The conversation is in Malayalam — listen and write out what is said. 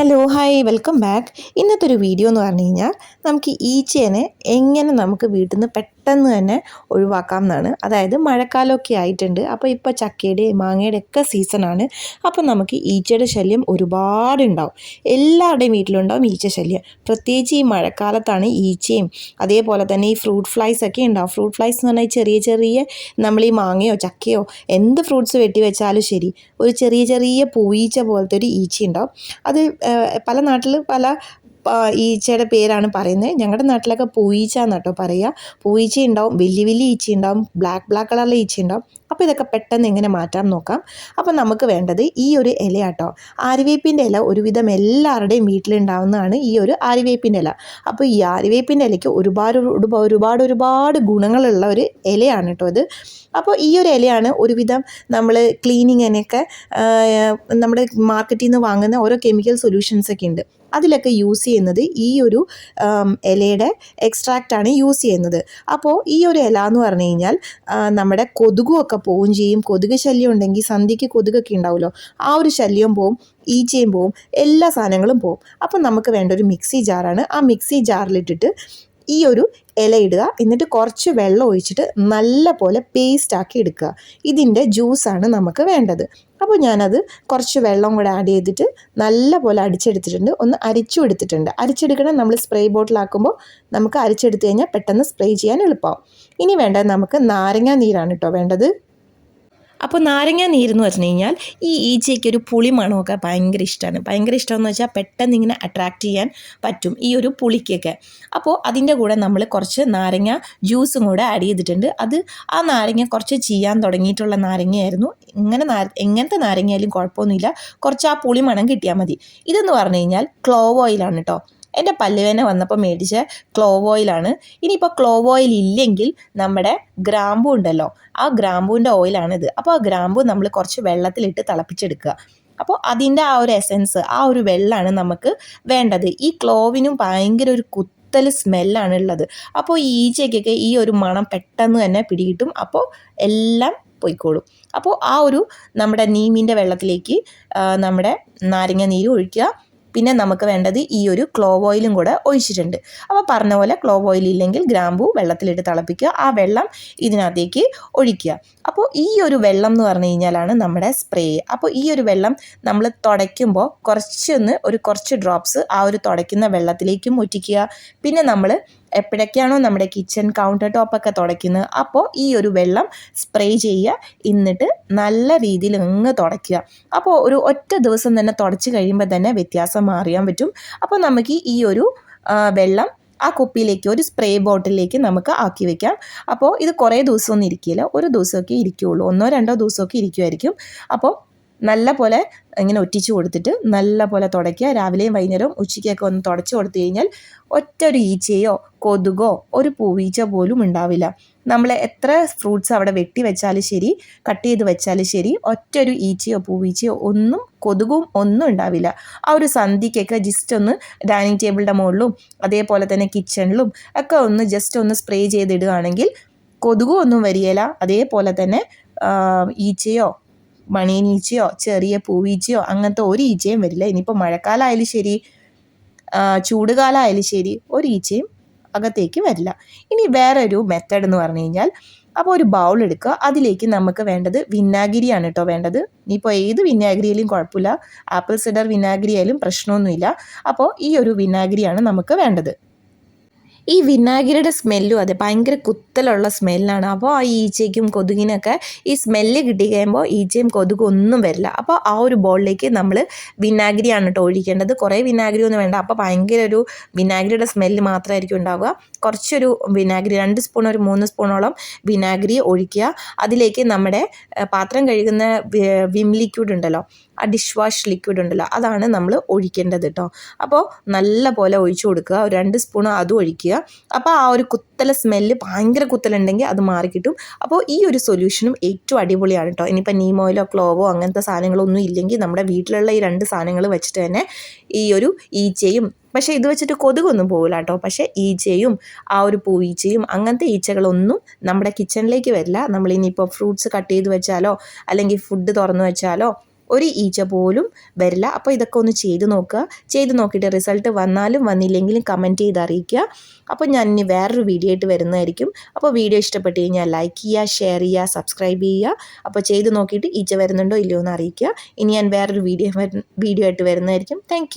ഹലോ ഹായ് വെൽക്കം ബാക്ക് ഇന്നത്തെ ഒരു വീഡിയോ എന്ന് പറഞ്ഞു കഴിഞ്ഞാൽ നമുക്ക് ഈച്ചേനെ എങ്ങനെ നമുക്ക് വീട്ടിൽ നിന്ന് തന്നെ ഒഴിവാക്കാം എന്നാണ് അതായത് മഴക്കാലമൊക്കെ ആയിട്ടുണ്ട്. അപ്പോൾ ഇപ്പോൾ ചക്കയുടെ മാങ്ങയുടെ ഒക്കെ സീസണാണ്. അപ്പോൾ നമുക്ക് ഈച്ചയുടെ ശല്യം ഒരുപാട് ഉണ്ടാവും എല്ലാവരുടെയും വീട്ടിലുണ്ടാവും ഈച്ച ശല്യം. പ്രത്യേകിച്ച് ഈ മഴക്കാലത്താണ് ഈച്ചയും അതേപോലെ തന്നെ ഈ ഫ്രൂട്ട് ഫ്ലൈസ് ഒക്കെ ഉണ്ടാവും. ഫ്രൂട്ട് ഫ്ലൈസ് എന്ന് പറഞ്ഞാൽ ചെറിയ ചെറിയ നമ്മൾ ഈ മാങ്ങയോ ചക്കയോ എന്ത് ഫ്രൂട്ട്സ് വെട്ടി വെച്ചാലും ശരി ഒരു ചെറിയ ചെറിയ പൂയീച്ച പോലത്തെ ഒരു ഈച്ച ഉണ്ടാവും അത് പല നാട്ടിൽ പല ഈച്ചയുടെ പേരാണ് പറയുന്നത്. ഞങ്ങളുടെ നാട്ടിലൊക്കെ പൂഈച്ച എന്നാട്ടോ പറയുക പൂയീച്ച ഉണ്ടാവും വലിയ വലിയ ഈച്ച ഉണ്ടാവും ബ്ലാക്ക് ബ്ലാക്ക് കളറിലെ ഈച്ച ഉണ്ടാവും അപ്പോൾ ഇതൊക്കെ പെട്ടെന്ന് എങ്ങനെ മാറ്റാം നോക്കാം. അപ്പോൾ നമുക്ക് വേണ്ടത് ഈ ഒരു ഇലയാട്ടോ. ആര്യവേപ്പിന്റെ ഇല ഒരുവിധം എല്ലാവരുടെയും വീട്ടിലുണ്ടാവുന്നതാണ് ഈ ഒരു ആര്യവേപ്പിന്റെ ഇല. അപ്പോൾ ഈ ആര്യവേപ്പിന്റെ ഇലയ്ക്ക് ഒരുപാട് ഒരുപാട് ഒരുപാട് ഗുണങ്ങളുള്ള ഒരു ഇലയാണ് കേട്ടോ ഇത്. അപ്പോൾ ഈ ഒരു ഇലയാണ് ഒരുവിധം നമ്മൾ ക്ലീനിങ്ങിനൊക്കെ നമ്മുടെ മാർക്കറ്റിൽ നിന്ന് വാങ്ങുന്ന ഓരോ കെമിക്കൽ സൊല്യൂഷൻസൊക്കെ ഉണ്ട് അതിലൊക്കെ യൂസ് ചെയ്യുന്നത് ഈ ഒരു ഇലയുടെ എക്സ്ട്രാക്റ്റാണ് യൂസ് ചെയ്യുന്നത്. അപ്പോൾ ഈ ഒരു ഇല എന്ന് പറഞ്ഞു കഴിഞ്ഞാൽ നമ്മുടെ കൊതുകുമൊക്കെ പോവും ചെയ്യും. കൊതുക് ശല്യം ഉണ്ടെങ്കിൽ സന്ധ്യയ്ക്ക് കൊതുകൊക്കെ ഉണ്ടാവുമല്ലോ. ആ ഒരു ശല്യം പോവും ഈച്ചയും പോവും എല്ലാ സാധനങ്ങളും പോവും. അപ്പം നമുക്ക് വേണ്ട ഒരു മിക്സി ജാറാണ്. ആ മിക്സി ജാറിലിട്ടിട്ട് ഈ ഒരു ഇല ഇടുക. എന്നിട്ട് കുറച്ച് വെള്ളം ഒഴിച്ചിട്ട് നല്ല പോലെ പേസ്റ്റ് ആക്കി എടുക്കുക. ഇതിന്റെ ജ്യൂസാണ് നമുക്ക് വേണ്ടത്. അപ്പോൾ ഞാനത് കുറച്ച് വെള്ളം കൂടെ ആഡ് ചെയ്തിട്ട് നല്ല പോലെ അടിച്ചെടുത്തിട്ടുണ്ട്. ഒന്ന് അരിച്ചും എടുത്തിട്ടുണ്ട്. അരിച്ചെടുക്കണം നമ്മൾ സ്പ്രേ ബോട്ടിലാക്കുമ്പോൾ നമുക്ക് അരിച്ചെടുത്ത് കഴിഞ്ഞാൽ പെട്ടെന്ന് സ്പ്രേ ചെയ്യാൻ എളുപ്പമാവും ഇനി വേണ്ടത് നമുക്ക് നാരങ്ങാ നീരാണ് കേട്ടോ വേണ്ടത്. അപ്പോൾ നാരങ്ങ നീരെന്ന് പറഞ്ഞു കഴിഞ്ഞാൽ ഈ ഈച്ചയ്ക്ക് ഒരു പുളി മണമൊക്കെ ഭയങ്കര ഇഷ്ടമാണ് ഭയങ്കര ഇഷ്ടമെന്ന് വെച്ചാൽ പെട്ടെന്ന് ഇങ്ങനെ അട്രാക്റ്റ് ചെയ്യാൻ പറ്റും ഈ ഒരു പുളിക്കൊക്കെ. അപ്പോൾ അതിന്റെ കൂടെ നമ്മൾ കുറച്ച് നാരങ്ങ ജ്യൂസും കൂടെ ആഡ് ചെയ്തിട്ടുണ്ട്. അത് ആ നാരങ്ങ കുറച്ച് ചെയ്യാൻ തുടങ്ങിയിട്ടുള്ള നാരങ്ങയായിരുന്നു. ഇങ്ങനെ നാര എങ്ങനത്തെ നാരങ്ങയായാലും കുഴപ്പമൊന്നുമില്ല. കുറച്ച് ആ പുളി മണം കിട്ടിയാൽ മതി. ഇതെന്ന് പറഞ്ഞു കഴിഞ്ഞാൽ ക്ലോവ് ഓയിലാണ് കേട്ടോ എന്റെ പല്ലുവേന വന്നപ്പോൾ മേടിച്ച ക്ലോവ് ഓയിലാണ് ഇനിയിപ്പോൾ ക്ലോവ് ഓയിൽ ഇല്ലെങ്കിൽ നമ്മുടെ ഗ്രാമ്പു ഉണ്ടല്ലോ ആ ഗ്രാമ്പൂവിന്റെ ഓയിലാണിത് അപ്പോൾ ആ ഗ്രാമ്പു നമ്മൾ കുറച്ച് വെള്ളത്തിലിട്ട് തിളപ്പിച്ചെടുക്കുക. അപ്പോൾ അതിന്റെ ആ ഒരു എസെൻസ് ആ ഒരു വെള്ളമാണ് നമുക്ക് വേണ്ടത്. ഈ ക്ലോവിനും ഭയങ്കര ഒരു കുത്തൽ സ്മെല്ലാണ് ഉള്ളത്. അപ്പോൾ ഈച്ചയ്ക്കൊക്കെ ഈ ഒരു മണം പെട്ടെന്ന് തന്നെ പിടികിട്ടും. അപ്പോൾ എല്ലാം പോയിക്കോളും. അപ്പോൾ ആ ഒരു നമ്മുടെ നീമിന്റെ വെള്ളത്തിലേക്ക് നമ്മുടെ നാരങ്ങ നീര് ഒഴിക്കുക. പിന്നെ നമുക്ക് വേണ്ടത് ഈ ഒരു ക്ലോവ് ഓയിലും കൂടെ ഒഴിച്ചിട്ടുണ്ട്. അപ്പോൾ പറഞ്ഞ പോലെ ക്ലോവ് ഓയിൽ ഇല്ലെങ്കിൽ ഗ്രാമ്പു വെള്ളത്തിലിട്ട് തിളപ്പിക്കുക. ആ വെള്ളം ഇതിനകത്തേക്ക് ഒഴിക്കുക. അപ്പോൾ ഈ ഒരു വെള്ളം എന്ന് പറഞ്ഞു കഴിഞ്ഞാലാണ് നമ്മുടെ സ്പ്രേ അപ്പോൾ ഈ ഒരു വെള്ളം നമ്മൾ തുടയ്ക്കുമ്പോൾ കുറച്ചൊന്ന് ഒരു കുറച്ച് ഡ്രോപ്സ് ആ ഒരു തുടയ്ക്കുന്ന വെള്ളത്തിലേക്കും ഒറ്റിക്കുക പിന്നെ നമ്മൾ എപ്പോഴൊക്കെയാണോ നമ്മുടെ കിച്ചൺ കൗണ്ടർ ടോപ്പൊക്കെ തുടയ്ക്കുന്നത് അപ്പോൾ ഈ ഒരു വെള്ളം സ്പ്രേ ചെയ്യുക എന്നിട്ട് നല്ല രീതിയിൽ അങ്ങ് തുടയ്ക്കുക. അപ്പോൾ ഒരു ഒറ്റ ദിവസം തന്നെ തുടച്ച് കഴിയുമ്പോൾ തന്നെ വ്യത്യാസം മാറിയാൻ പറ്റും. അപ്പോൾ നമുക്ക് ഈ ഒരു വെള്ളം ആ കുപ്പിയിലേക്ക് ഒരു സ്പ്രേ ബോട്ടിലേക്ക് നമുക്ക് ആക്കി വെക്കാം. അപ്പോൾ ഇത് കുറേ ദിവസമൊന്നും ഇരിക്കില്ല ഒരു ദിവസമൊക്കെ ഇരിക്കുകയുള്ളൂ. ഒന്നോ രണ്ടോ ദിവസമൊക്കെ ഇരിക്കുമായിരിക്കും. അപ്പോൾ നല്ല പോലെ ഇങ്ങനെ ഒറ്റിച്ച് കൊടുത്തിട്ട് നല്ല പോലെ തുടയ്ക്കുക. രാവിലെയും വൈകുന്നേരവും ഉച്ചയ്ക്കൊക്കെ ഒന്ന് തുടച്ച് കൊടുത്തു കഴിഞ്ഞാൽ ഒറ്റ ഒരു ഈച്ചയോ കൊതുകോ ഒരു പൂവീച്ച പോലും ഉണ്ടാവില്ല. നമ്മൾ എത്ര ഫ്രൂട്ട്സ് അവിടെ വെട്ടി വെച്ചാലും ശരി കട്ട് ചെയ്ത് വെച്ചാലും ശരി ഒറ്റ ഒരു ഈച്ചയോ പൂവീച്ചയോ ഒന്നും കൊതുകും ഒന്നും ഉണ്ടാവില്ല. ആ ഒരു സന്ധിക്കൊക്കെ ജസ്റ്റ് ഒന്ന് ഡൈനിങ് ടേബിളിന്റെ മുകളിലും അതേപോലെ തന്നെ കിച്ചണിലും ഒക്കെ ഒന്ന് ജസ്റ്റ് ഒന്ന് സ്പ്രേ ചെയ്തിടുകയാണെങ്കിൽ കൊതുകും ഒന്നും വരികയില്ല. അതേപോലെ തന്നെ ഈച്ചയോ മണിയനീച്ചയോ ചെറിയ പൂവീച്ചയോ അങ്ങനത്തെ ഒരു ഈച്ചയും വരില്ല. ഇനിയിപ്പോൾ മഴക്കാലമായാലും ശരി ചൂടുകാലമായാലും ശരി ഒരു ഈച്ചയും അകത്തേക്ക് വരില്ല. ഇനി വേറൊരു മെത്തേഡ് എന്ന് പറഞ്ഞു കഴിഞ്ഞാൽ അപ്പോൾ ഒരു ബൗൾ എടുക്കുക. അതിലേക്ക് നമുക്ക് വേണ്ടത് വിനാഗിരിയാണ് കേട്ടോ വേണ്ടത്. ഇനിയിപ്പോൾ ഏത് വിനാഗിരിയിലും കുഴപ്പമില്ല. ആപ്പിൾ സിഡർ വിനാഗിരി ആയാലും പ്രശ്നമൊന്നുമില്ല. അപ്പോൾ ഈ ഒരു വിനാഗിരിയാണ് നമുക്ക് വേണ്ടത്. ഈ വിനാഗിരിയുടെ സ്മെല്ലും അതെ ഭയങ്കര കുത്തലുള്ള സ്മെല്ലാണ്. അപ്പോൾ ആ ഈച്ചയ്ക്കും കൊതുകിനൊക്കെ ഈ സ്മെല്ല് കിട്ടി കഴിയുമ്പോൾ ഈച്ചയും കൊതുകും ഒന്നും വരില്ല. അപ്പോൾ ആ ഒരു ബോളിലേക്ക് നമ്മൾ വിനാഗിരിയാണ് കേട്ടോ ഒഴിക്കേണ്ടത്. കുറേ വിനാഗിരി ഒന്നും വേണ്ട. അപ്പോൾ ഭയങ്കര ഒരു വിനാഗിരിയുടെ സ്മെല്ല് മാത്രമായിരിക്കും ഉണ്ടാവുക. കുറച്ചൊരു വിനാഗിരി രണ്ട് സ്പൂൺ ഒരു മൂന്ന് സ്പൂണോളം വിനാഗിരി ഒഴിക്കുക. അതിലേക്ക് നമ്മുടെ പാത്രം കഴുകുന്ന വിം ലിക്വിഡ് ഉണ്ടല്ലോ ആ ഡിഷ് വാഷ് ലിക്വിഡ് ഉണ്ടല്ലോ അതാണ് നമ്മൾ ഒഴിക്കേണ്ടത് കേട്ടോ അപ്പോൾ നല്ല പോലെ ഒഴിച്ചു കൊടുക്കുക ഒരു രണ്ട് സ്പൂൺ അതും ഒഴിക്കുക. അപ്പോൾ ആ ഒരു കുത്തല സ്മെല്ല് ഭയങ്കര കുത്തലുണ്ടെങ്കിൽ അത് മാറിക്കിട്ടും അപ്പോൾ ഈ ഒരു സൊല്യൂഷനും ഏറ്റവും അടിപൊളിയാണ് കേട്ടോ ഇനിയിപ്പോൾ നീം ഓയിലോ ക്ലോവോ അങ്ങനത്തെ സാധനങ്ങളൊന്നും ഇല്ലെങ്കിൽ നമ്മുടെ വീട്ടിലുള്ള ഈ രണ്ട് സാധനങ്ങൾ വെച്ചിട്ട് തന്നെ ഈ ഒരു ഈച്ചയും പക്ഷേ ഇത് വെച്ചിട്ട് കൊതുകൊന്നും പോകില്ല കേട്ടോ പക്ഷേ ഈച്ചയും ആ ഒരു പൂവീച്ചയും അങ്ങനത്തെ ഈച്ചകളൊന്നും നമ്മുടെ കിച്ചണിലേക്ക് വരില്ല. നമ്മൾ ഇനിയിപ്പോൾ ഫ്രൂട്ട്സ് കട്ട് ചെയ്ത് വെച്ചാലോ അല്ലെങ്കിൽ ഫുഡ് തുറന്നു വെച്ചാലോ ഒരു ഈച്ച പോലും വരില്ല. അപ്പോൾ ഇതൊക്കെ ഒന്ന് ചെയ്ത് നോക്കുക. ചെയ്ത് നോക്കിയിട്ട് റിസൾട്ട് വന്നാലും വന്നില്ലെങ്കിലും കമന്റ് ചെയ്ത് അറിയിക്കുക. അപ്പോൾ ഞാൻ ഇനി വേറൊരു വീഡിയോ ആയിട്ട് വരുന്നതായിരിക്കും. അപ്പോൾ വീഡിയോ ഇഷ്ടപ്പെട്ട് കഴിഞ്ഞാൽ ലൈക്ക് ചെയ്യുക ഷെയർ ചെയ്യുക സബ്സ്ക്രൈബ് ചെയ്യുക. അപ്പോൾ ചെയ്ത് നോക്കിയിട്ട് ഈച്ച വരുന്നുണ്ടോ ഇല്ലയോ എന്ന് അറിയിക്കുക. ഇനി ഞാൻ വേറൊരു വീഡിയോ വീഡിയോ ആയിട്ട് വരുന്നതായിരിക്കും. താങ്ക്